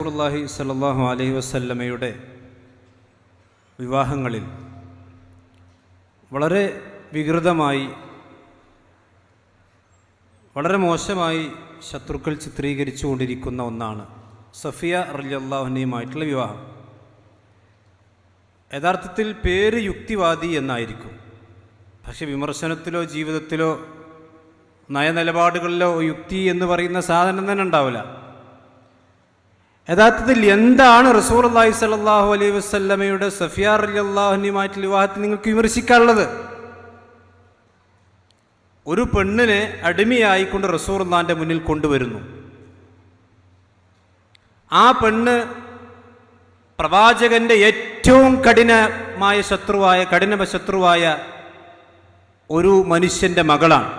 റസൂലുള്ളാഹി സ്വല്ലല്ലാഹു അലൈഹി വസല്ലമയുടെ വിവാഹങ്ങളിൽ വളരെ വികൃതമായി വളരെ മോശമായി ശത്രുക്കൾ ചിത്രീകരിച്ചു കൊണ്ടിരിക്കുന്ന ഒന്നാണ് സഫിയ റലിയല്ലാഹുനെയുമായിട്ടുള്ള വിവാഹം. യഥാർത്ഥത്തിൽ പേര് യുക്തിവാദി എന്നായിരിക്കും. പക്ഷെ വിമർശനത്തിലോ ജീവിതത്തിലോ നയനിലപാടുകളിലോ യുക്തി എന്ന് പറയുന്ന സാധനം തന്നെ ഉണ്ടാവില്ല. യഥാർത്ഥത്തിൽ എന്താണ് റസൂർ അള്ളാഹി സലാഹു അലൈഹി വസ്ല്ലമയുടെ സഫിയാർ അലി അള്ളാഹുനുമായിട്ടുള്ള വിവാഹത്തിൽ നിങ്ങൾക്ക് വിമർശിക്കാനുള്ളത്? ഒരു പെണ്ണിനെ അടിമയായിക്കൊണ്ട് റസൂർ അള്ളാഹിന്റെ മുന്നിൽ കൊണ്ടുവരുന്നു. ആ പെണ്ണ് പ്രവാചകന്റെ ഏറ്റവും കഠിനമായ ശത്രുവായ കഠിന ശത്രുവായ ഒരു മനുഷ്യന്റെ മകളാണ്.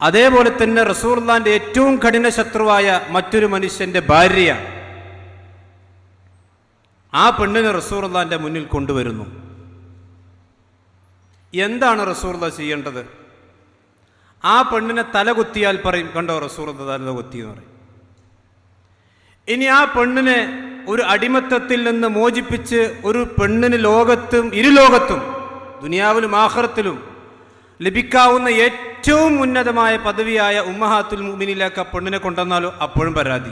അതേപോലെ തന്നെ റസൂർലാന്റെ ഏറ്റവും കഠിന ശത്രുവായ മറ്റൊരു മനുഷ്യന്റെ ഭാര്യ ആ പെണ്ണിനെ റസൂർലാന്റെ മുന്നിൽ കൊണ്ടുവരുന്നു. എന്താണ് റസൂർല ചെയ്യേണ്ടത്? ആ പെണ്ണിനെ തല കുത്തിയാൽ പറയും കണ്ടോ റസൂർ തല കുത്തി എന്ന് പറയും. ഇനി ആ പെണ്ണിനെ ഒരു അടിമത്തത്തിൽ നിന്ന് മോചിപ്പിച്ച് ഒരു പെണ്ണിന് ലോകത്തും ഇരുലോകത്തും ദുനിയാവിലും ആഹ്റത്തിലും ലഭിക്കാവുന്ന ഏറ്റവും ഉന്നതമായ പദവിയായ ഉമ്മഹാത്തുൽ മുമിനിലേക്ക് ആ പെണ്ണിനെ കൊണ്ടുവന്നാലോ അപ്പോഴും പരാതി.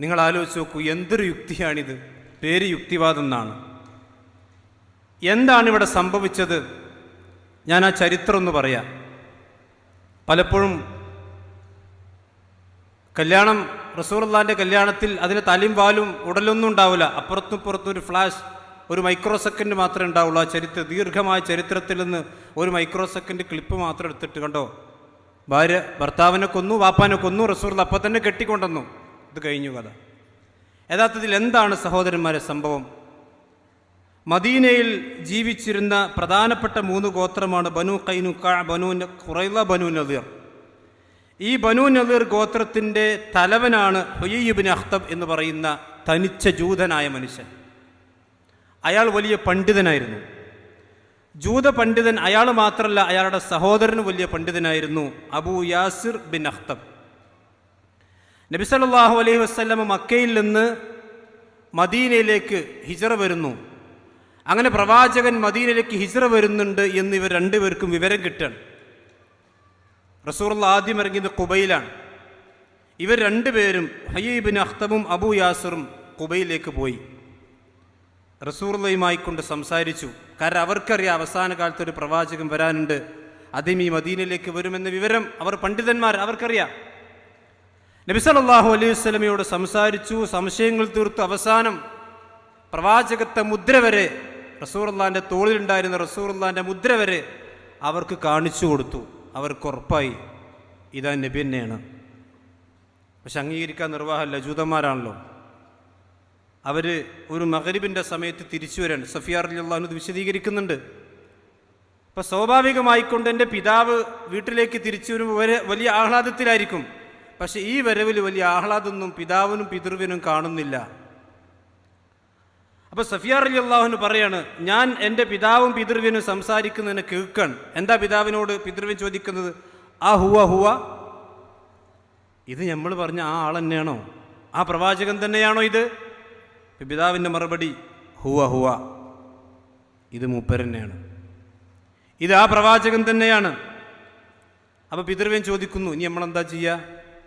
നിങ്ങൾ ആലോചിച്ച് നോക്കൂ എന്തൊരു യുക്തിയാണിത്. പേര് യുക്തിവാദം എന്നാണ്. എന്താണ് ഇവിടെ സംഭവിച്ചത്? ഞാൻ ആ ചരിത്രം ഒന്ന് പറയാം. പലപ്പോഴും കല്യാണം റസൂർല്ലാന്റെ കല്യാണത്തിൽ അതിന് തലയും വാലും ഉടലൊന്നും ഉണ്ടാവില്ല. അപ്പുറത്തും ഇപ്പുറത്തും ഒരു ഫ്ലാഷ്. ഒരു മൈക്രോ സെക്കൻഡ് മാത്രമേ ഉണ്ടാവുള്ളൂ. ആ ചരിത്ര ദീർഘമായ ചരിത്രത്തിൽ നിന്ന് ഒരു മൈക്രോ സെക്കൻഡ് ക്ലിപ്പ് മാത്രം എടുത്തിട്ട് കണ്ടോ? ഭാര്യ ഭർത്താവിനെ കൊന്നു വാപ്പാനെ കൊന്നു റസൂർ അപ്പം തന്നെ കെട്ടിക്കൊണ്ടെന്നു ഇത് കഴിഞ്ഞു കഥ. യഥാർത്ഥത്തിൽ എന്താണ് സഹോദരന്മാരെ സംഭവം? മദീനയിൽ ജീവിച്ചിരുന്ന പ്രധാനപ്പെട്ട മൂന്ന് ഗോത്രമാണ് ബനു കൈനുക്ക ബനു ഖുറൈല ബനു നദീർ. ഈ ബനു നദീർ ഗോത്രത്തിന്റെ തലവനാണ് ഹൊയ്യുബിൻ അഖ്തബ് എന്ന് പറയുന്ന തനിച്ച ജൂതനായ മനുഷ്യൻ. അയാൾ വലിയ പണ്ഡിതനായിരുന്നു. ജൂത പണ്ഡിതൻ അയാൾ മാത്രമല്ല അയാളുടെ സഹോദരന് വലിയ പണ്ഡിതനായിരുന്നു അബൂ യാസിർ ബിൻ അഖ്തബ്. നബി സല്ലല്ലാഹു അലൈഹി വസല്ലമ മക്കയിൽ നിന്ന് മദീനയിലേക്ക് ഹിജറ വരുന്നു. അങ്ങനെ പ്രവാചകൻ മദീനയിലേക്ക് ഹിജറ വരുന്നുണ്ട് എന്ന് ഇവർ രണ്ടുപേർക്കും വിവരം കിട്ടണം റസൂറുള്ള ആദ്യം ഇറങ്ങിയത് കുബയിലാണ് ഇവർ രണ്ടുപേരും ഹയ്യബിൻ അഖ്തബും അബൂ യാസിറും കുബയിലേക്ക് പോയി. റസൂറുള്ളയുമായി കൊണ്ട് സംസാരിച്ചു. കാരണം അവർക്കറിയാം അവസാന കാലത്ത് ഒരു പ്രവാചകൻ വരാനുണ്ട്. അതും ഈ മദീനയിലേക്ക് വരുമെന്ന വിവരം അവർ പണ്ഡിതന്മാർ അവർക്കറിയാം. നബിസലല്ലാഹു അലൈഹി വസ്ലമയോട് സംസാരിച്ചു. സംശയങ്ങൾ തീർത്തു. അവസാനം പ്രവാചകത്തെ മുദ്ര വരെ റസൂറുല്ലാന്റെ തോളിലുണ്ടായിരുന്ന റസൂറുല്ലാന്റെ മുദ്ര വരെ അവർക്ക് കാണിച്ചു കൊടുത്തു. അവർക്ക് ഉറപ്പായി. ഇതാ നബി തന്നെയാണ്. പക്ഷെ അംഗീകരിക്കാൻ നിർവാഹമല്ല. ജൂതന്മാരാണല്ലോ. അവർ ഒരു മകരിബിന്റെ സമയത്ത് തിരിച്ചു വരാണ്. സഫിയാർ അള്ളാഹു ഇത് വിശദീകരിക്കുന്നുണ്ട്. അപ്പോൾ സ്വാഭാവികമായിക്കൊണ്ട് എന്റെ പിതാവ് വീട്ടിലേക്ക് തിരിച്ചു വരുമ്പോൾ വരെ വലിയ ആഹ്ലാദത്തിലായിരിക്കും. പക്ഷെ ഈ വരവിൽ വലിയ ആഹ്ലാദമൊന്നും പിതാവിനും പിതൃവിനും കാണുന്നില്ല. അപ്പോൾ സഫിയാർ അലി അള്ളാഹുന് പറയാണ് ഞാൻ എന്റെ പിതാവും പിതൃവിനും സംസാരിക്കുന്നതിന് കേൾക്കാൻ എന്താ പിതാവിനോട് പിതൃവിൻ ചോദിക്കുന്നത്? ആ ഹുവ ഹുവ ഇത് നമ്മൾ പറഞ്ഞ ആ ആൾ തന്നെയാണോ ആ പ്രവാചകൻ തന്നെയാണോ ഇത്? പിതാവിന്റെ മറുപടി ഹുവ ഹുവ. ഇത് മൂപ്പരന്നെയാണ് ഇത് ആ പ്രവാചകൻ തന്നെയാണ്. അപ്പോൾ പിതൃവൻ ചോദിക്കുന്നു ഇനി നമ്മളെന്താ ചെയ്യുക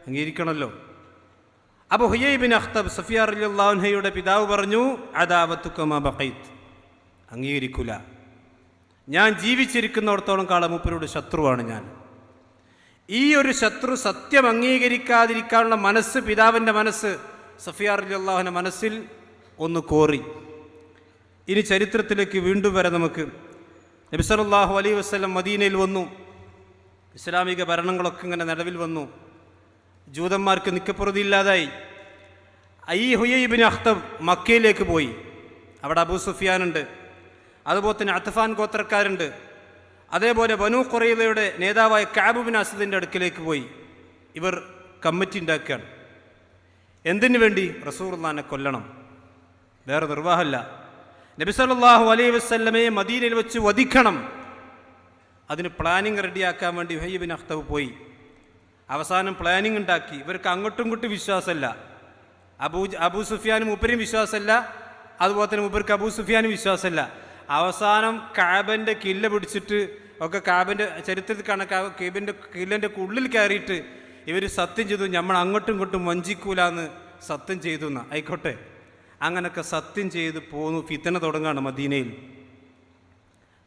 അംഗീകരിക്കണമല്ലോ. അപ്പോൾ ഹുയൈബിൻ അഖ്തബ് സഫിയാർ അള്ളാഹുഹയുടെ പിതാവ് പറഞ്ഞു അദാവത്തുക്കമ ബഖൈത്ത് അംഗീകരിക്കൂല. ഞാൻ ജീവിച്ചിരിക്കുന്നിടത്തോളം കാലം മൂപ്പരോട് ശത്രുവാണ് ഞാൻ. ഈ ഒരു ശത്രു സത്യം അംഗീകരിക്കാതിരിക്കാനുള്ള മനസ്സ് പിതാവിന്റെ മനസ്സ് സഫിയാർ അള്ളാഹുവിന്റെ മനസ്സിൽ ഒന്ന് കോറി. ഇനി ചരിത്രത്തിലേക്ക് വീണ്ടും വരെ നമുക്ക്. നബിസലാഹു അലൈ വസ്ലം മദീനയിൽ വന്നു. ഇസ്ലാമിക ഭരണങ്ങളൊക്കെ ഇങ്ങനെ നിലവിൽ വന്നു. ജൂതന്മാർക്ക് നിക്കപ്പുറതി ഇല്ലാതായി. ഐ ഹുയബിൻ അഖ്തബ് മക്കയിലേക്ക് പോയി. അവിടെ അബൂ സുഫിയാനുണ്ട് അതുപോലെ തന്നെ അത്തഫാൻ ഗോത്രക്കാരുണ്ട്. അതേപോലെ ബനു കൊറയിലയുടെ നേതാവായ കാബുബിൻ അസദിന്റെ അടുക്കിലേക്ക് പോയി. ഇവർ കമ്മിറ്റി ഉണ്ടാക്കുകയാണ്. എന്തിനു വേണ്ടി റസൂർലാനെ കൊല്ലണം? വേറെ നിർവാഹമല്ല. നബിസല്ലാഹു അലൈ വസ്ല്ലമയെ മദീനയിൽ വെച്ച് വധിക്കണം. അതിന് പ്ലാനിങ് റെഡിയാക്കാൻ വേണ്ടി ഹയ്യബിൻ അഖ്തബ് പോയി. അവസാനം പ്ലാനിങ് ഉണ്ടാക്കി. ഇവർക്ക് അങ്ങോട്ടും ഇങ്ങോട്ടും വിശ്വാസമല്ല. അബൂ അബൂ സുഫിയാനും ഉപ്പരും വിശ്വാസമല്ല. അതുപോലെ തന്നെ ഉപ്പർക്ക് അബൂ സുഫിയാനും വിശ്വാസമല്ല. അവസാനം കാബന്റെ കില്ല പിടിച്ചിട്ട് ഒക്കെ കാബന്റെ ചരിത്രത്തിൽ കണക്കാ കേബിന്റെ കില്ലന്റെ ഉള്ളിൽ കയറിയിട്ട് ഇവർ സത്യം ചെയ്തു. നമ്മൾ അങ്ങോട്ടും ഇങ്ങോട്ടും വഞ്ചിക്കൂലെന്ന് സത്യം ചെയ്തു എന്ന് ആയിക്കോട്ടെ. അങ്ങനൊക്കെ സത്യം ചെയ്ത് പോന്നു ഫിത്തന തുടങ്ങാണ് മദീനയിൽ.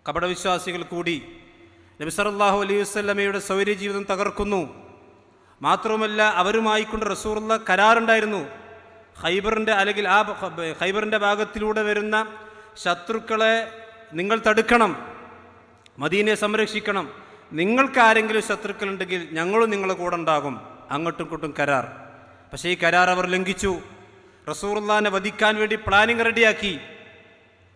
കപടവിശ്വാസികൾ കൂടി നബിസറല്ലാഹു അലൈഹി വസ്ലമയുടെ സൗര്യ ജീവിതം തകർക്കുന്നു. മാത്രവുമല്ല അവരുമായിക്കൊണ്ട് റസൂറുള്ള കരാറുണ്ടായിരുന്നു. ഹൈബറിന്റെ അല്ലെങ്കിൽ ആ ഹൈബറിന്റെ ഭാഗത്തിലൂടെ വരുന്ന ശത്രുക്കളെ നിങ്ങൾ തടുക്കണം മദീനയെ സംരക്ഷിക്കണം. നിങ്ങൾക്ക് ആരെങ്കിലും ശത്രുക്കളുണ്ടെങ്കിൽ ഞങ്ങളും നിങ്ങളെ കൂടെ ഉണ്ടാകും. അങ്ങോട്ടും ഇങ്ങോട്ടും കരാർ. പക്ഷേ ഈ കരാർ അവർ ലംഘിച്ചു. റസൂറുല്ലാനെ വധിക്കാൻ വേണ്ടി പ്ലാനിങ് റെഡിയാക്കി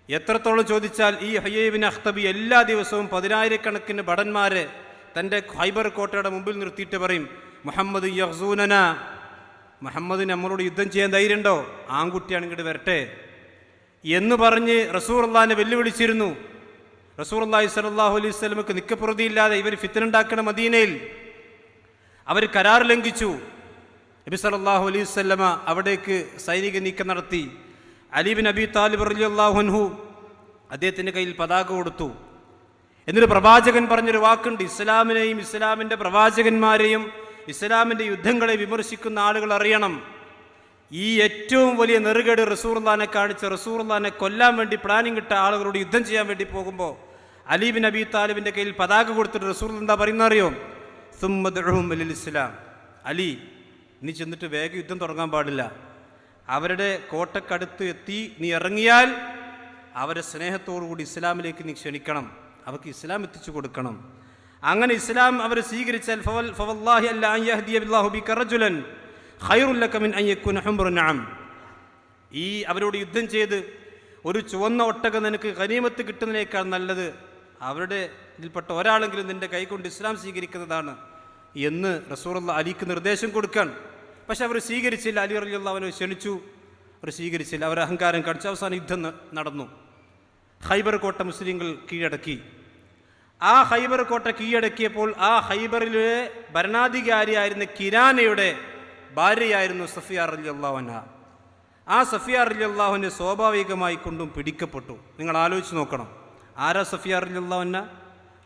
എത്രത്തോളം ചോദിച്ചാൽ ഈ ഹയ്യേബിൻ അഖ്തബി എല്ലാ ദിവസവും പതിനായിരക്കണക്കിന് ഭടന്മാരെ തന്റെ ഖൈബർ കോട്ടയുടെ മുമ്പിൽ നിർത്തിയിട്ട് പറയും മുഹമ്മദ് യഹ്സൂനന. മുഹമ്മദ് നമ്മളോട് യുദ്ധം ചെയ്യാൻ ധൈര്യമുണ്ടോ? ആൺകുട്ടിയാണ് ഇങ്ങോട്ട് വരട്ടെ. എന്ന് പറഞ്ഞ് അള്ളഹാനെ വെല്ലുവിളിച്ചിരുന്നു. റസൂർ അള്ളാഹി സലാഹു അലൈഹി സ്വലമക്ക് നിക്കപ്പുറതിയില്ലാതെ ഇവർ ഫിത്തനുണ്ടാക്കണ മദീനയിൽ. അവർ കരാർ ലംഘിച്ചു. നബി സല്ലല്ലാഹു അലൈഹി സ്വല്ലമ അവിടേക്ക് സൈനിക നീക്കം നടത്തി. അലീബിൻ നബി താലിബ് റളിയല്ലാഹു അൻഹു അദ്ദേഹത്തിന്റെ കയ്യിൽ പതാക കൊടുത്തു. എന്നൊരു പ്രവാചകൻ പറഞ്ഞൊരു വാക്കുണ്ട് ഇസ്ലാമിനെയും ഇസ്ലാമിന്റെ പ്രവാചകന്മാരെയും ഇസ്ലാമിന്റെ യുദ്ധങ്ങളെ വിമർശിക്കുന്ന ആളുകൾ അറിയണം. ഈ ഏറ്റവും വലിയ നെറുകേട് റസൂർലാനെ കാണിച്ച് റസൂർലാനെ കൊല്ലാൻ വേണ്ടി പ്ലാനിങ് ഇട്ട ആളുകളോട് യുദ്ധം ചെയ്യാൻ വേണ്ടി പോകുമ്പോൾ അലീബിൻ നബി താലിബിന്റെ കയ്യിൽ പതാക കൊടുത്തിട്ട് റസൂർ എന്താ പറയുന്ന അറിയോ സുമ്മദ്ഹും ഇസ്ലാം. അലി നീ ചെന്നിട്ട് വേഗം യുദ്ധം തുടങ്ങാൻ പാടില്ല. അവരുടെ കോട്ടക്കടുത്ത് എത്തി നീ ഇറങ്ങിയാൽ അവരെ സ്നേഹത്തോടുകൂടി ഇസ്ലാമിലേക്ക് നീ ക്ഷണിക്കണം. അവർക്ക് ഇസ്ലാം എത്തിച്ചു കൊടുക്കണം. അങ്ങനെ ഇസ്ലാം അവർ സ്വീകരിച്ചാൽ ഫവൽ- ഫവല്ലാഹി ഈ അവരോട് യുദ്ധം ചെയ്ത് ഒരു ചുവന്ന ഒട്ടകം നിനക്ക് ഖനീമത്ത് കിട്ടുന്നതിനേക്കാൾ നല്ലത് അവരുടെ ഇതിൽപ്പെട്ട ഒരാളെങ്കിലും നിന്റെ കൈകൊണ്ട് ഇസ്ലാം സ്വീകരിക്കുന്നതാണ് എന്ന് റസൂറുള്ള അലിക്ക് നിർദ്ദേശം കൊടുക്കാൻ. പക്ഷെ അവർ സ്വീകരിച്ചില്ല. അലി അലിയുള്ള അവനെ ക്ഷണിച്ചു. അവർ സ്വീകരിച്ചില്ല. അവർ അഹങ്കാരം കടിച്ചു അവസാനം യുദ്ധം നടന്നു. ഹൈബർ കോട്ട മുസ്ലിങ്ങൾ കീഴടക്കി. ആ ഹൈബർ കോട്ട കീഴടക്കിയപ്പോൾ ആ ഹൈബറിലെ ഭരണാധികാരിയായിരുന്ന കിരാനയുടെ ഭാര്യയായിരുന്നു സഫിയാർ അലി ആ സഫിയാർ അലി സ്വാഭാവികമായി കൊണ്ടും പിടിക്കപ്പെട്ടു. നിങ്ങൾ ആലോചിച്ച് നോക്കണം. ആരാ സഫിയാർ അലി അള്ളാഹുന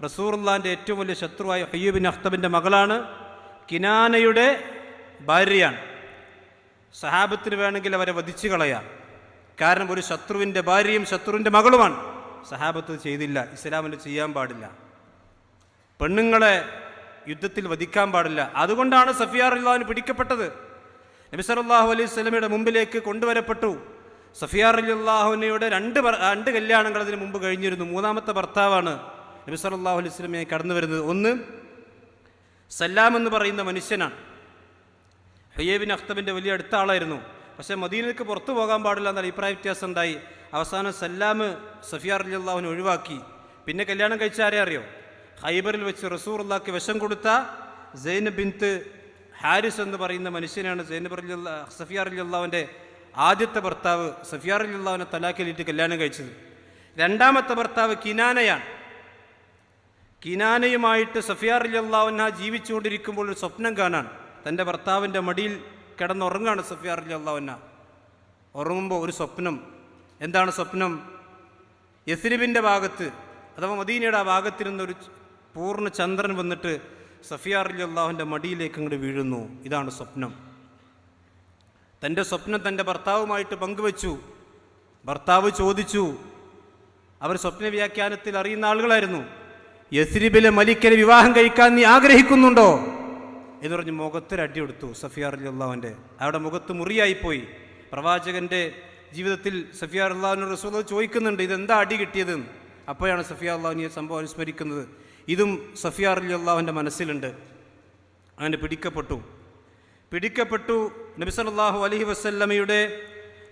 റസൂറുല്ലാന്റെ ഏറ്റവും വലിയ ശത്രുവായ ഹയ്യൂബിൻ അഖ്തബിന്റെ മകളാണ് കിനാനയുടെ ഭാര്യയാണ്. സഹാബത്തിന് വേണമെങ്കിൽ അവരെ വധിച്ചു കളയാം. കാരണം ഒരു ശത്രുവിന്റെ ഭാര്യയും ശത്രുവിന്റെ മകളുമാണ്. സഹാബത്ത് ചെയ്തില്ല. ഇസ്ലാമിൽ ചെയ്യാൻ പാടില്ല. പെണ്ണുങ്ങളെ യുദ്ധത്തിൽ വധിക്കാൻ പാടില്ല. അതുകൊണ്ടാണ് സഫിയാർ അള്ളാഹുവിന് പിടിക്കപ്പെട്ടത്. നബി സല്ലല്ലാഹു അലൈഹി സ്വലമയുടെ മുമ്പിലേക്ക് കൊണ്ടുവരപ്പെട്ടു. സഫിയാർ അള്ളാഹുവിനയുടെ രണ്ട് രണ്ട് കല്യാണങ്ങൾ അതിന് മുമ്പ് കഴിഞ്ഞിരുന്നു. മൂന്നാമത്തെ ഭർത്താവാണ് നബി സല്ലല്ലാഹു അലൈഹി സ്വലമയെ കടന്നു വരുന്നത് ഒന്ന് സല്ലാം എന്ന് പറയുന്ന മനുഷ്യനാണ്. ഹയ്യേബിൻ അഖ്തബിന്റെ വലിയ അടുത്ത ആളായിരുന്നു പക്ഷേ മദീനക്ക് പുറത്തു പോകാൻ പാടില്ല എന്ന അഭിപ്രായ വ്യത്യാസം ഉണ്ടായി അവസാനം സല്ലാമ് സഫിയാർ അലി അള്ളാഹുവിനെ ഒഴിവാക്കി. പിന്നെ കല്യാണം കഴിച്ച ആരെ അറിയോ? ഹൈബറിൽ വെച്ച് റസൂർ അള്ളാഹ്ക്ക് വിഷം കൊടുത്ത സൈനബ് ബിന്ത് ഹാരിസ് എന്ന് പറയുന്ന മനുഷ്യനാണ് സൈനബ് അലി അള്ളാ സഫിയാർ അലി അള്ളാഹുവിന്റെ ആദ്യത്തെ ഭർത്താവ്. സഫിയാർ അലി അള്ളാഹുവിനെ തലാക്കിലിട്ട് കല്യാണം കഴിച്ചത്. രണ്ടാമത്തെ ഭർത്താവ് കിനാനയാണ്. കിനാനയുമായിട്ട് സഫിയാർ അലി അള്ളാഹുന ജീവിച്ചുകൊണ്ടിരിക്കുമ്പോൾ ഒരു സ്വപ്നം കാണാൻ തന്റെ ഭർത്താവിന്റെ മടിയിൽ കിടന്നുറങ്ങാണ് സഫിയാർ അലി അള്ളാഹുന ഉറങ്ങുമ്പോൾ ഒരു സ്വപ്നം. എന്താണ് സ്വപ്നം? യസ്രിബിന്റെ ഭാഗത്ത് അഥവാ മദീനയുടെ ആ ഭാഗത്തിരുന്നൊരു പൂർണ ചന്ദ്രൻ വന്നിട്ട് സഫിയാർ അലി അള്ളാഹുവിന്റെ മടിയിലേക്ക് അങ്ങോട്ട് വീഴുന്നു. ഇതാണ് സ്വപ്നം. തന്റെ സ്വപ്നം തന്റെ ഭർത്താവുമായിട്ട് പങ്കുവച്ചു. ഭർത്താവ് ചോദിച്ചു അവർ സ്വപ്ന വ്യാഖ്യാനത്തിൽ അറിയുന്ന ആളുകളായിരുന്നു. യസ്രിബിലെ മലിക്കനെ വിവാഹം കഴിക്കാൻ നീ ആഗ്രഹിക്കുന്നുണ്ടോ? എന്ന് പറഞ്ഞ് മുഖത്തൊരടി കൊടുത്തു സഫിയാർ അള്ളാഹുവിന്റെ അവിടെ മുഖത്ത് മുറിയായിപ്പോയി. പ്രവാചകന്റെ ജീവിതത്തിൽ സഫിയാർ അള്ളാഹുവിന് റസൂൽ ചോദിക്കുന്നുണ്ട് ഇതെന്താ അടി കിട്ടിയതെന്ന് അപ്പോഴാണ് സഫിയാ അള്ളാഹുവിനെ സംഭവം അനുസ്മരിക്കുന്നത്. ഇതും സഫിയാർ അലി അള്ളാഹുവിന്റെ മനസ്സിലുണ്ട്. അങ്ങനെ പിടിക്കപ്പെട്ടു. പിടിക്കപ്പെട്ടു നബിസലാഹു അലഹി വസ്ല്ലമയുടെ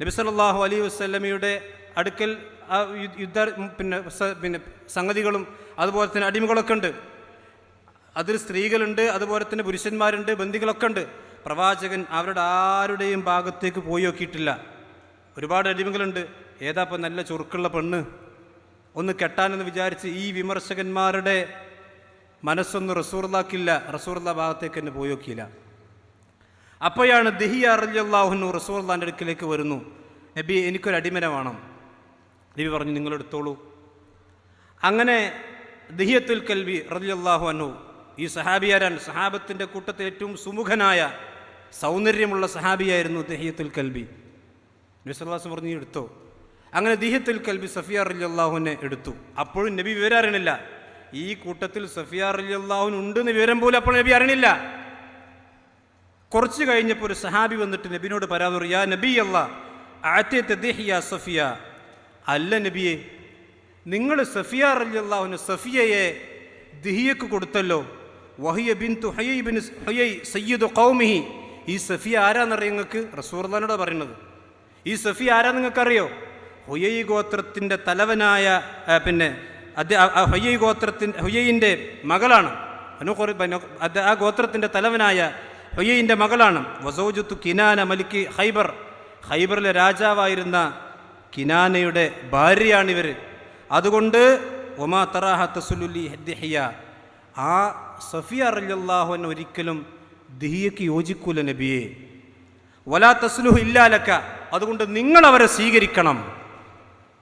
വസല്ലമയുടെ അലഹി വസ്ല്ലമയുടെ അടുക്കൽ യുദ്ധ പിന്നെ പിന്നെ സംഗതികളും അതുപോലെ തന്നെ അടിമകളൊക്കെ ഉണ്ട്. അതിൽ സ്ത്രീകളുണ്ട് അതുപോലെ തന്നെ പുരുഷന്മാരുണ്ട് ബന്ധികളൊക്കെ ഉണ്ട് പ്രവാചകൻ അവരുടെ ആരുടെയും ഭാഗത്തേക്ക് പോയി നോക്കിയിട്ടില്ല. ഒരുപാട് അടിമകളുണ്ട്. ഏതാപ്പം നല്ല ചുറുക്കുള്ള പെണ്ണ്? ഒന്ന് കെട്ടാനെന്ന് വിചാരിച്ച് ഈ വിമർശകന്മാരുടെ മനസ്സൊന്നും റസൂർലാക്കില്ല റസൂർല ഭാഗത്തേക്ക് തന്നെ പോയി നോക്കിയില്ല. അപ്പോഴാണ് ദഹിയ അറിയാഹുനു റസൂർലാന്റെ അടുക്കിലേക്ക് വരുന്നു. നബി എനിക്കൊരു അടിമന വേണം. നബി പറഞ്ഞു നിങ്ങളെടുത്തോളൂ. അങ്ങനെ ദഹിയത്തുൽ കൽവി റതിയല്ലാഹു അന്നു ഈ സഹാബിയാരൻ സഹാബത്തിന്റെ കൂട്ടത്തിൽ ഏറ്റവും സുമുഖനായ സൗന്ദര്യമുള്ള സഹാബിയായിരുന്നു ദഹിയത്തുൽ കൽബി. നബിസ്വല്ലാസ് പറഞ്ഞു എടുത്തു? അങ്ങനെ ദിഹത്തുൽ കൽബി സഫിയ റലിയല്ലാഹുവിനെ എടുത്തു. അപ്പോഴും നബി വിവരം അറിയണില്ല. ഈ കൂട്ടത്തിൽ സഫിയ അള്ളാഹുൻ ഉണ്ടെന്ന് വിവരം പോലും അപ്പോൾ നബി അറിയണില്ല. കുറച്ച് കഴിഞ്ഞപ്പോൾ ഒരു സഹാബി വന്നിട്ട് നബിനോട് പരാതി പറയാ നബി അല്ല ദിഹിയ സഫിയ. അല്ല നബിയെ നിങ്ങൾ സഫിയ റലിയല്ലാഹുവിന് സഫിയയെ ദിഹിയക്ക് കൊടുത്തല്ലോ. വഹിയ ബിൻ ഹയ്യ ബിൻ ഹയ്യ സയ്യിദ് കൗമിഹി ഈ സഫിയ ആരാന്നറിയ നിങ്ങൾക്ക്? റസൂർദാനോട് പറയുന്നത് ഈ സഫിയ ആരാ നിങ്ങൾക്കറിയോ? ഹുയൈ ഗോത്രത്തിന്റെ തലവനായ പിന്നെ അത് ഹുയൈ ഗോത്രത്തിന്റെ ഹുയൈന്റെ മകളാണ്. അത് ആ ഗോത്രത്തിന്റെ തലവനായ ഹുയൈന്റെ മകളാണ്. വസോജുത്തു കിനാന മലിക്ക് ഹൈബർ ഹൈബറിലെ രാജാവായിരുന്ന കിനാനയുടെ ഭാര്യയാണിവർ അതുകൊണ്ട് ഒമാ തറാഹ തസുലുലി ദിഹിയ. ആ സഫിയ അറിയാഹുൻ ഒരിക്കലും ദിഹിയക്ക് യോജിക്കൂല നബിയെ. വലാ തസ്ലുഹു ഇല്ലാലക്ക അതുകൊണ്ട് നിങ്ങൾ അവരെ സ്വീകരിക്കണം.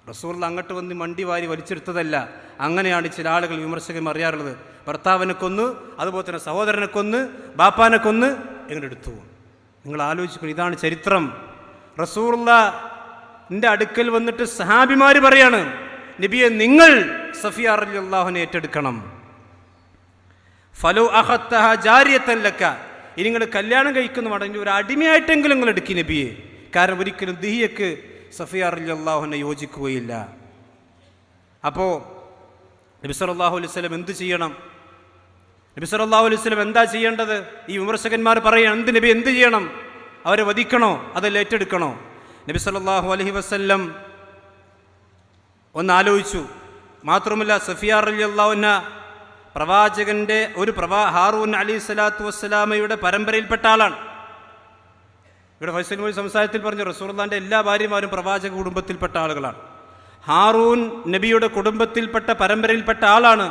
റസൂറിൽ അങ്ങോട്ട് വന്ന് മണ്ടി വാരി വലിച്ചെടുത്തതല്ല. അങ്ങനെയാണ് ചില ആളുകൾ വിമർശകൻ അറിയാറുള്ളത്. ഭർത്താവിനെ കൊന്ന് അതുപോലെ തന്നെ സഹോദരനെ കൊന്ന് ബാപ്പാനെ കൊന്ന് എങ്ങനെ എടുത്തു നിങ്ങൾ ആലോചിക്കണം ഇതാണ് ചരിത്രം. റസൂറിന്റെ അടുക്കൽ വന്നിട്ട് സഹാബിമാർ പറയാണ് നബിയെ നിങ്ങൾ സഫിയ അള്ളാഹുനെ ഏറ്റെടുക്കണം. ഫലോ അഹത്തഹ ജാരിയത്തല്ലക്ക. ഇനി നിങ്ങൾ കല്യാണം കഴിക്കുന്ന മടങ്ങി ഒരു അടിമയായിട്ടെങ്കിലും നിങ്ങൾ എടുക്കി നബിയെ. കാരണം ഒരിക്കലും ദിഹിയക്ക് സഫിയ അള്ളാഹുവിനെ യോജിക്കുകയില്ല. അപ്പോൾ നബി സല്ലല്ലാഹു അലൈഹി സ്വലം എന്ത് ചെയ്യണം? നബി സല്ലല്ലാഹു അലൈഹി സ്വലം എന്താ ചെയ്യേണ്ടത്? ഈ വിമർശകന്മാർ പറയണം എന്ത് നബി എന്ത് ചെയ്യണം? അവരെ വധിക്കണോ? അതല്ല ഏറ്റെടുക്കണോ? നബി സല്ലല്ലാഹു അലഹി വസ്ല്ലം ഒന്ന് ആലോചിച്ചു. മാത്രമല്ല സഫിയ റളിയല്ലാഹുന പ്രവാചകന്റെ ഒരു പ്രവാ ഹാറൂൻ അലി സ്വലാത്തു വസ്സലാമയുടെ പരമ്പരയിൽപ്പെട്ട ആളാണ്. ഇവിടെ ഫൈസൽ മൊഴി സംസാരത്തിൽ പറഞ്ഞു റസൂർദാന്റെ എല്ലാ ഭാര്യമാരും പ്രവാചക കുടുംബത്തിൽപ്പെട്ട ആളുകളാണ്. ഹാറൂൻ നബിയുടെ കുടുംബത്തിൽപ്പെട്ട പരമ്പരയിൽപ്പെട്ട ആളാണ്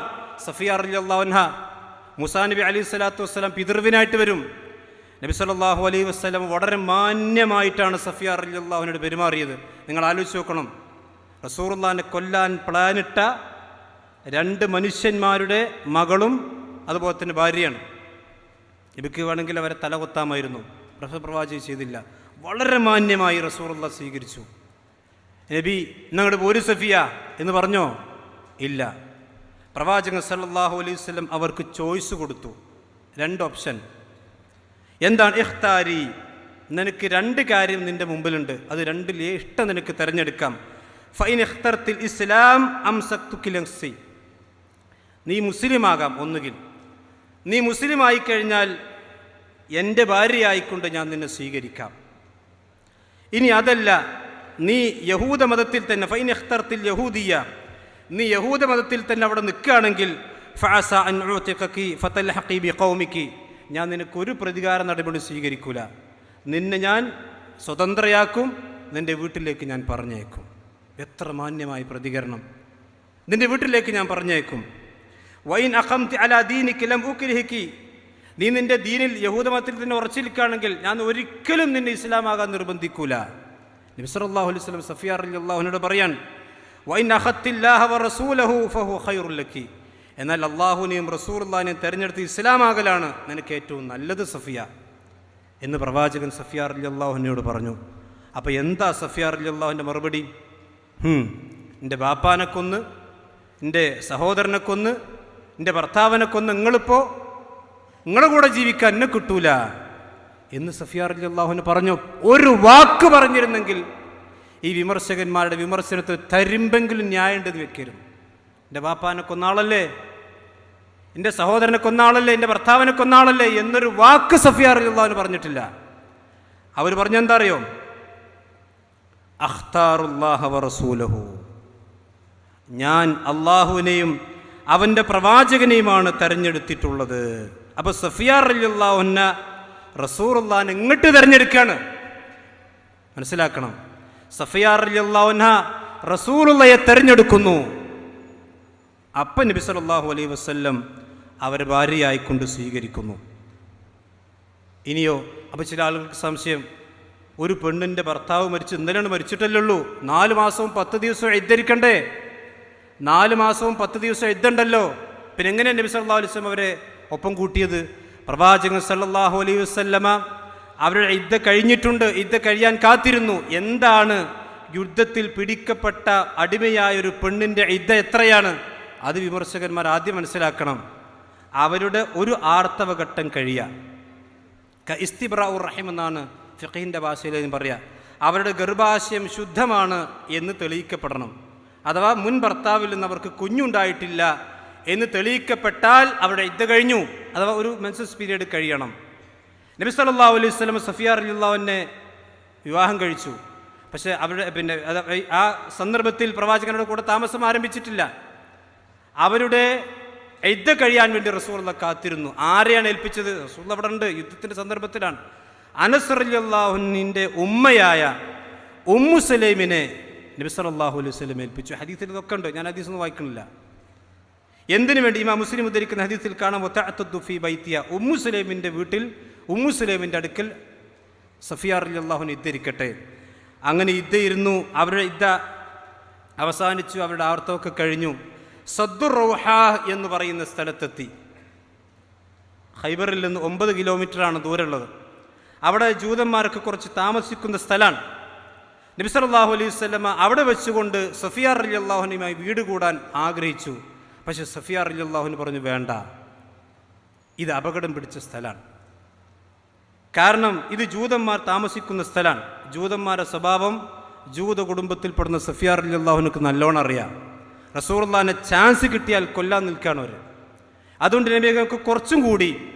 സഫിയ റളിയല്ലാഹുൻഹ മുസാ നബി അലി സ്വലാത്തു വസ്സലാം പിതൃവിനായിട്ട് വരും. നബി സല്ലല്ലാഹു അലൈഹി വസ്സലാം വളരെ മാന്യമായിട്ടാണ് സഫിയ റളിയല്ലാഹുവിനോട് പെരുമാറിയത്. നിങ്ങൾ ആലോചിച്ച് നോക്കണം. റസൂറുല്ലാനെ കൊല്ലാൻ പ്ലാനിട്ട രണ്ട് മനുഷ്യന്മാരുടെ മകളും അതുപോലെ തന്നെ ഭാര്യയാണ്. നബിക്ക് വേണമെങ്കിൽ അവരെ തല കൊത്താമായിരുന്നു. പ്രവാചകൻ ചെയ്തില്ല. വളരെ മാന്യമായി റസൂറുള്ള സ്വീകരിച്ചു. നബി നിങ്ങളുടെ ഒരു സഫിയ. എന്ന് പറഞ്ഞോ? ഇല്ല. പ്രവാചകൻ സല്ലാഹു അലൈഹി വസല്ലം അവർക്ക് ചോയ്സ് കൊടുത്തു. രണ്ട് ഓപ്ഷൻ. എന്താണ്? ഇഖ്താരി. നിനക്ക് രണ്ട് കാര്യം നിന്റെ മുമ്പിലുണ്ട്. അത് രണ്ടിൽ ഇഷ്ടം നിനക്ക് തിരഞ്ഞെടുക്കാം. ഫൈൻ ഇഖ്തർത്തിൽ ഇസ്ലാം അംസക്തുക്കിലി നീ മുസ്ലിമാകാം ഒന്നുകിൽ. നീ മുസ്ലിമായി കഴിഞ്ഞാൽ എന്റെ ഭാര്യയായിക്കൊണ്ട് ഞാൻ നിന്നെ സ്വീകരിക്കാം. ഇനി അതല്ല നീ യഹൂദ മതത്തിൽ തന്നെ ഫൈൻ അഖ്തർത്തിൽ യഹൂദിയ നീ യഹൂദ മതത്തിൽ തന്നെ അവിടെ നിൽക്കുകയാണെങ്കിൽ ഫാസ അൻ ഫത്തൽ ഹക്കീബി കൗമിക്ക് ഞാൻ നിനക്കൊരു പ്രതികാര നടപടി സ്വീകരിക്കൂല. നിന്നെ ഞാൻ സ്വതന്ത്രയാക്കും നിന്റെ വീട്ടിലേക്ക് ഞാൻ പറഞ്ഞേക്കും എത്ര മാന്യമായ പ്രതികരണം. നിന്റെ വീട്ടിലേക്ക് ഞാൻ പറഞ്ഞേക്കും വൈൻ അഖം അല ദീനിക്ക് ലം ഉക്കിരിഹിക്കി നീ നിന്റെ ദീനിൽ യഹൂദമത്തിൽ തന്നെ ഉറച്ചിരിക്കുകയാണെങ്കിൽ ഞാൻ ഒരിക്കലും നിന്നെ ഇസ്ലാമാകാൻ നിർബന്ധിക്കൂല. നബിസറല്ലാഹു അലൈഹി സ്വലം സഫിയ അള്ളാഹുനോട് പറയാൻ വൈൻ റസൂലഹു ഫഹു ഖൈറുല്ലക്കി എന്നാൽ അള്ളാഹുനെയും റസൂറുല്ലാനെയും തിരഞ്ഞെടുത്ത് ഇസ്ലാമാകലാണ് നിനക്ക് ഏറ്റവും നല്ലത് സഫിയ. എന്ന് പ്രവാചകൻ സഫിയാർ അലി അള്ളാഹുനോട് പറഞ്ഞു. അപ്പോൾ എന്താ സഫിയാർ അലി അള്ളാഹുവിന്റെ മറുപടി എന്റെ ബാപ്പാനെ കൊന്ന് എന്റെ സഹോദരനെ കൊന്ന് എന്റെ ഭർത്താവിനെ കൊന്ന് നിങ്ങളിപ്പോൾ നിങ്ങളുടെ കൂടെ ജീവിക്കാൻ എന്നെ കിട്ടൂല. എന്ന് സഫിയാർ അലി അള്ളാഹുവിന് പറഞ്ഞു. ഒരു വാക്ക് പറഞ്ഞിരുന്നെങ്കിൽ ഈ വിമർശകന്മാരുടെ വിമർശനത്തിൽ തരുമ്പെങ്കിലും ന്യായമുണ്ടെന്ന് വെക്കരുത്. എന്റെ ബാപ്പാനെ കൊന്നാളല്ലേ എന്റെ സഹോദരനെ കൊന്നാളല്ലേ എന്റെ ഭർത്താവിനെ കൊന്നാളല്ലേ എന്നൊരു വാക്ക് സഫിയ അള്ളാഹുവിന് പറഞ്ഞിട്ടില്ല. അവർ പറഞ്ഞെന്താ അറിയോ? അഖ്താറുല്ലാഹ റസൂലഹു. ഞാൻ അള്ളാഹുവിനെയും അവന്റെ പ്രവാചകനെയുമാണ് തെരഞ്ഞെടുത്തിട്ടുള്ളത്. അപ്പോൾ സഫിയ ഒന്ന റസൂറുല്ലാൻ എങ്ങോട്ട് തിരഞ്ഞെടുക്കുകയാണ് മനസ്സിലാക്കണം. സഫിയ റലിയുള്ളാഹുന്ന റസൂറുള്ളയെ തിരഞ്ഞെടുക്കുന്നു. അപ്പം നബി സല്ലല്ലാഹു അലൈഹി വസല്ലം അവരെ ഭാര്യയായിക്കൊണ്ട് സ്വീകരിക്കുന്നു. ഇനിയോ അപ്പോൾ ചില ആളുകൾക്ക് സംശയം ഒരു പെണ്ണിന്റെ ഭർത്താവ് മരിച്ചു ഇന്നലെയാണ് മരിച്ചിട്ടല്ലേ ഉള്ളൂ നാല് മാസവും പത്ത് ദിവസവും എഴുദ്ധരിക്കണ്ടേ നാല് മാസവും പത്ത് ദിവസം എഴുതണ്ടല്ലോ പിന്നെ എങ്ങനെ നബി സല്ലാ അലുസ്ലം അവരെ ഒപ്പം കൂട്ടിയത്? പ്രവാചകൻ സല്ലാഹു അലൈഹി വസല്ലമ അവരുടെ യുദ്ധ കഴിഞ്ഞിട്ടുണ്ട്. യുദ്ധ കഴിയാൻ കാത്തിരുന്നു. എന്താണ്? യുദ്ധത്തിൽ പിടിക്കപ്പെട്ട അടിമയായ ഒരു പെണ്ണിന്റെ യുദ്ധ എത്രയാണ്? അത് വിമർശകന്മാർ ആദ്യം മനസ്സിലാക്കണം. അവരുടെ ഒരു ആർത്തവഘട്ടം കഴിയുക ക ഇസ്തിബ്രാഉർ റഹിം എന്നാണ് ഫിഖീന്റെ ഭാഷയിൽ പറയുക. അവരുടെ ഗർഭാശയം ശുദ്ധമാണ് എന്ന് തെളിയിക്കപ്പെടണം. അഥവാ മുൻ ഭർത്താവിൽ നിന്ന് അവർക്ക് കുഞ്ഞുണ്ടായിട്ടില്ല എന്ന് തെളിയിക്കപ്പെട്ടാൽ അവരുടെ ഇത് കഴിഞ്ഞു. അഥവാ ഒരു മെൻസസ് പീരീഡ് കഴിയണം. നബി സല്ലല്ലാഹു അലൈഹി വസല്ലം സഫിയ റളിയല്ലാഹുവിനെ വിവാഹം കഴിച്ചു. പക്ഷേ അവരുടെ പിന്നെ ആ സന്ദർഭത്തിൽ പ്രവാചകനോട് കൂടെ താമസം ആരംഭിച്ചിട്ടില്ല. അവരുടെ യുദ്ധ കഴിയാൻ വേണ്ടി റസൂള്ള കാത്തിരുന്നു. ആരെയാണ് ഏൽപ്പിച്ചത്? റസൂള്ള അവിടെ ഉണ്ട് യുദ്ധത്തിന്റെ സന്ദർഭത്തിലാണ്. അനസറല്ലാഹുനിന്റെ ഉമ്മയായ ഉമ്മു സലൈമിനെ നബി സല്ലല്ലാഹു അലൈഹി വസല്ലം ഏൽപ്പിച്ചു. ഹദീസിൽ ഇതൊക്കെ ഉണ്ട്. ഞാൻ ഹദീസ് ഒന്നും വായിക്കുന്നില്ല എന്തിനു വേണ്ടി ഇമാ മുസ്ലിം ഉദ്ധരിക്കുന്ന ഹദീസിൽ കാണാം ഒത്തഅത്തുഫി ബൈത്തിയ. ഉമ്മു സുലൈമിന്റെ വീട്ടിൽ ഉമ്മു സുലൈമിന്റെ അടുക്കൽ സഫിയാർ അലി അള്ളാഹുന് ഇദ്ധരിക്കട്ടെ. അങ്ങനെ ഇദ്ദ ഇരുന്നു അവരുടെ ഇദ്ദ അവസാനിച്ചു. അവരുടെ ആർത്തവൊക്കെ കഴിഞ്ഞു. സദ്ദുർ റൗഹ എന്ന് പറയുന്ന സ്ഥലത്തെത്തി. ഹൈബറിൽ നിന്ന് ഒമ്പത് കിലോമീറ്ററാണ് ദൂരമുള്ളത്. അവിടെ ജൂതന്മാർക്ക് കുറച്ച് താമസിക്കുന്ന സ്ഥലമാണ്. നബിസല്ലാഹു അലൈഹി സ്വലമ അവിടെ വെച്ചുകൊണ്ട് സഫിയാർ അലി അള്ളാഹുനുമായി വീട് കൂടാൻ ആഗ്രഹിച്ചു. പക്ഷെ സഫിയാർ അലി അള്ളാഹുന് പറഞ്ഞു വേണ്ട. ഇത് അപകടം പിടിച്ച സ്ഥലമാണ്. കാരണം ഇത് ജൂതന്മാർ താമസിക്കുന്ന സ്ഥലമാണ്. ജൂതന്മാരുടെ സ്വഭാവം ജൂത കുടുംബത്തിൽപ്പെടുന്ന സഫിയാർ അലി അള്ളാഹുനക്ക് നല്ലോണം അറിയാം. റസൂർല്ലാനെ ചാൻസ് കിട്ടിയാൽ കൊല്ലാൻ നിൽക്കുകയാണ് അവർ അതുകൊണ്ട് നബികൾക്ക് കുറച്ചും കൂടി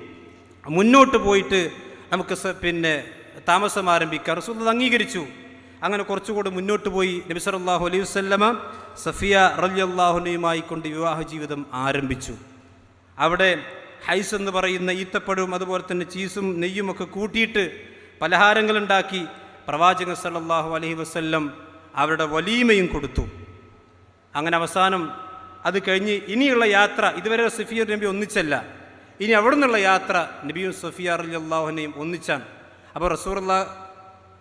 മുന്നോട്ട് പോയിട്ട് നമുക്ക് പിന്നെ താമസം ആരംഭിക്കാം. റസൂൽ അംഗീകരിച്ചു. അങ്ങനെ കുറച്ചുകൂടി മുന്നോട്ട് പോയി നബി സല്ലല്ലാഹു അലൈഹി വസല്ലമ സഫിയ റലിയല്ലാഹുനയുമായി കൊണ്ട് വിവാഹ ജീവിതം ആരംഭിച്ചു. അവിടെ ഹൈസ് എന്ന് പറയുന്ന ഈത്തപ്പഴവും അതുപോലെ തന്നെ ചീസും നെയ്യും ഒക്കെ കൂട്ടിയിട്ട് പലഹാരങ്ങളുണ്ടാക്കി പ്രവാചകൻ സല്ലല്ലാഹു അലൈഹി വസ്ല്ലം അവരുടെ വലീമയും കൊടുത്തു. അങ്ങനെ അവസാനം അത് കഴിഞ്ഞ് ഇനിയുള്ള യാത്ര ഇതുവരെ സഫിയ നബി ഒന്നിച്ചല്ല ഇനി അവിടെ നിന്നുള്ള യാത്ര നബിയും സഫിയ അലി അള്ളാഹുനെയും ഒന്നിച്ചാണ്. അപ്പോൾ റസൂറുള്ള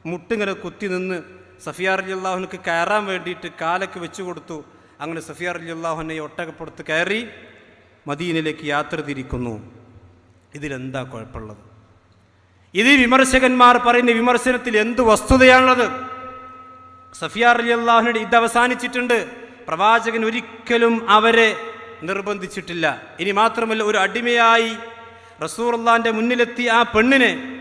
മുട്ടിങ്ങനെ കുത്തി നിന്ന് സഫിയാർ അലി അള്ളാഹുനക്ക് കയറാൻ വേണ്ടിയിട്ട് കാലൊക്കെ വെച്ചു കൊടുത്തു. അങ്ങനെ സഫിയാർ അലി അള്ളാഹുനെ ഒട്ടകപ്പുറത്ത് കയറി മദീനിലേക്ക് യാത്ര തിരിക്കുന്നു. ഇതിലെന്താ കുഴപ്പമുള്ളത്? ഇത് വിമർശകന്മാർ പറയുന്ന വിമർശനത്തിൽ എന്ത് വസ്തുതയാണുള്ളത്? സഫിയാർ അലി അള്ളാഹുനയുടെ ഇത് അവസാനിച്ചിട്ടുണ്ട്. പ്രവാചകൻ ഒരിക്കലും അവരെ നിർബന്ധിച്ചിട്ടില്ല. ഇനി മാത്രമല്ല ഒരു അടിമയായി റസൂർ അള്ളാഹിന്റെ മുന്നിലെത്തി ആ പെണ്ണിനെ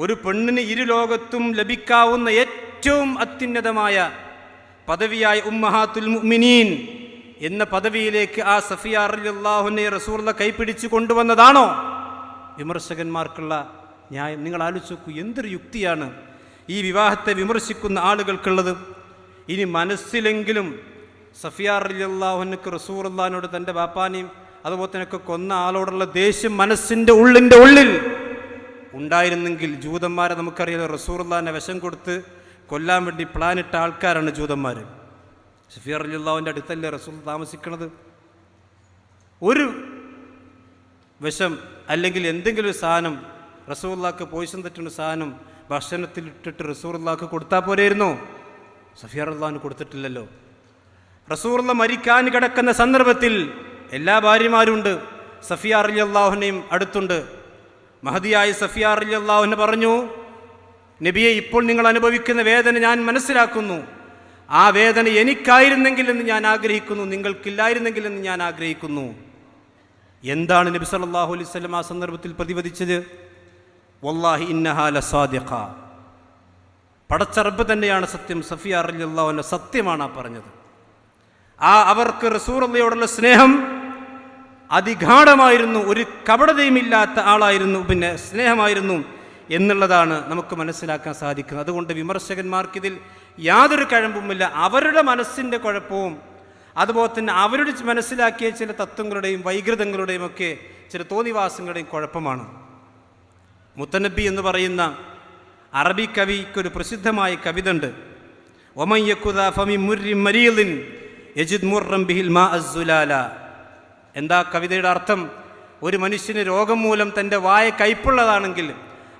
ഒരു പെണ്ണിന് ഇരു ലോകത്തും ലഭിക്കാവുന്ന ഏറ്റവും അത്യുന്നതമായ പദവിയായ ഉമ്മഹാത്തുൽ മുഅ്മിനീൻ എന്ന പദവിയിലേക്ക് ആ സഫിയ അറിയാഹുനെ റസൂർല കൈപ്പിടിച്ചു കൊണ്ടുവന്നതാണോ? വിമർശകന്മാർക്കുള്ള ന്യായം. നിങ്ങൾ ആലോചിച്ച് നോക്കൂ എന്തൊരു യുക്തിയാണ് ഈ വിവാഹത്തെ വിമർശിക്കുന്ന ആളുകൾക്കുള്ളത്. ഇനി മനസ്സിലെങ്കിലും സഫിയാർ അള്ളാഹുനക്ക് റസൂർ അള്ളഹാനോട് തന്റെ ബാപ്പാനെയും അതുപോലെ തന്നെ കൊന്ന ആളോടുള്ള ദേഷ്യം മനസ്സിന്റെ ഉള്ളിന്റെ ഉള്ളിൽ ഉണ്ടായിരുന്നെങ്കിൽ ജൂതന്മാരെ നമുക്കറിയാം റസൂർല്ലാനെ വിഷം കൊടുത്ത് കൊല്ലാൻ വേണ്ടി പ്ലാനിട്ട ആൾക്കാരാണ് ജൂതന്മാർ ഷഫീർ അലിയുള്ളാവിന്റെ അടുത്തല്ലേ റസൂൽ താമസിക്കുന്നത് ഒരു വിഷം അല്ലെങ്കിൽ എന്തെങ്കിലും ഒരു സാധനം റസൂള്ളാക്ക് പോയിസൺ തെറ്റുന്ന സാധനം ഭക്ഷണത്തിൽ ഇട്ടിട്ട് റസൂറുള്ളാക്ക് കൊടുത്താൽ പോരായിരുന്നോ. സഫിയർ അള്ളാഹിന് കൊടുത്തിട്ടില്ലല്ലോ. റസൂറുള്ള മരിക്കാൻ കിടക്കുന്ന സന്ദർഭത്തിൽ എല്ലാ ഭാര്യമാരുണ്ട്. സഫിയാർ അലി അള്ളാഹുനെയും അടുത്തുണ്ട്. മഹതിയായ സഫിയാർ അലി അള്ളാഹുവിന് പറഞ്ഞു നബിയെ ഇപ്പോൾ നിങ്ങൾ അനുഭവിക്കുന്ന വേദന ഞാൻ മനസ്സിലാക്കുന്നു. ആ വേദന എനിക്കായിരുന്നെങ്കിൽ എന്ന് ഞാൻ ആഗ്രഹിക്കുന്നു. നിങ്ങൾക്കില്ലായിരുന്നെങ്കിൽ എന്ന് ഞാൻ ആഗ്രഹിക്കുന്നു. എന്താണ് നബി സല്ലല്ലാഹു അലൈഹി വസല്ലം ആ സന്ദർഭത്തിൽ പ്രതിപദിച്ചത് വല്ലാഹി ഇന്നഹാല സാദിഖ പടച്ചറബ് തന്നെയാണ് സത്യം. സഫിയ അള്ളാഹുവിന്റെ സത്യമാണ് ആ പറഞ്ഞത്. ആ അവർക്ക് റസൂർ അള്ളയോടുള്ള സ്നേഹം അതിഗാഠമായിരുന്നു ഒരു കപടതയുമില്ലാത്ത ആളായിരുന്നു പിന്നെ സ്നേഹമായിരുന്നു എന്നുള്ളതാണ് നമുക്ക് മനസ്സിലാക്കാൻ സാധിക്കുന്നത്. അതുകൊണ്ട് വിമർശകന്മാർക്കിതിൽ യാതൊരു കഴമ്പുമില്ല. അവരുടെ മനസ്സിന്റെ കുഴപ്പവും അതുപോലെ തന്നെ അവരുടെ മനസ്സിലാക്കിയ ചില തത്വങ്ങളുടെയും വൈകൃതങ്ങളുടെയും ഒക്കെ ചില തോന്നിവാസങ്ങളുടെയും കുഴപ്പമാണ്. മുത്തനബി എന്ന് പറയുന്ന അറബി കവിക്കൊരു പ്രസിദ്ധമായ കവിത ഉണ്ട് ഒമയ്യക്കുദ ഫമി മുരി മരീലിൻ യജിദ് മുറം ബിഹിൽ മാ അസുലാല എന്താ കവിതയുടെ അർത്ഥം? ഒരു മനുഷ്യന് രോഗം മൂലം തന്റെ വായ കയ്പുള്ളതാണെങ്കിൽ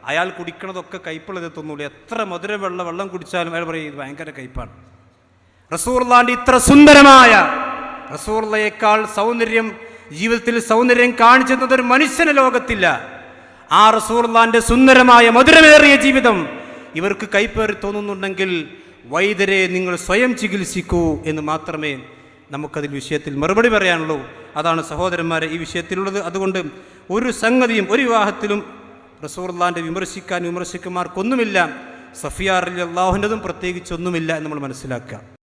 അയാൾ കുടിക്കണതൊക്കെ കയ്പുള്ളത് തോന്നുള്ളൂ എത്ര മധുര വെള്ളം വെള്ളം കുടിച്ചാലും അയാൾ പറയും ഇത് ഭയങ്കര കയ്പാണ്. റസൂർലാന്റെ ഇത്ര സുന്ദരമായ റസൂർലയേക്കാൾ സൗന്ദര്യം ജീവിതത്തിൽ സൗന്ദര്യം കാണിച്ചെന്നത് ഒരു മനുഷ്യന് ലോകത്തില്ല. ആ റസൂർലാന്റെ സുന്ദരമായ മധുരമേറിയ ജീവിതം ഇവർക്ക് കൈപ്പേറി തോന്നുന്നുണ്ടെങ്കിൽ വൈദ്യരെ നിങ്ങൾ സ്വയം ചികിത്സിക്കൂ എന്ന് മാത്രമേ നമുക്കതിൽ വിഷയത്തിൽ മറുപടി പറയാനുള്ളൂ. അതാണ് സഹോദരന്മാരെ ഈ വിഷയത്തിലുള്ളത്. അതുകൊണ്ട് ഒരു സംഗതിയും ഒരു വിവാഹത്തിലും റസൂർലാന്റെ വിമർശിക്കാൻ വിമർശിക്കുമാർക്കൊന്നുമില്ല. സഫിയാർ അലി പ്രത്യേകിച്ചൊന്നുമില്ല എന്ന് നമ്മൾ മനസ്സിലാക്കുക.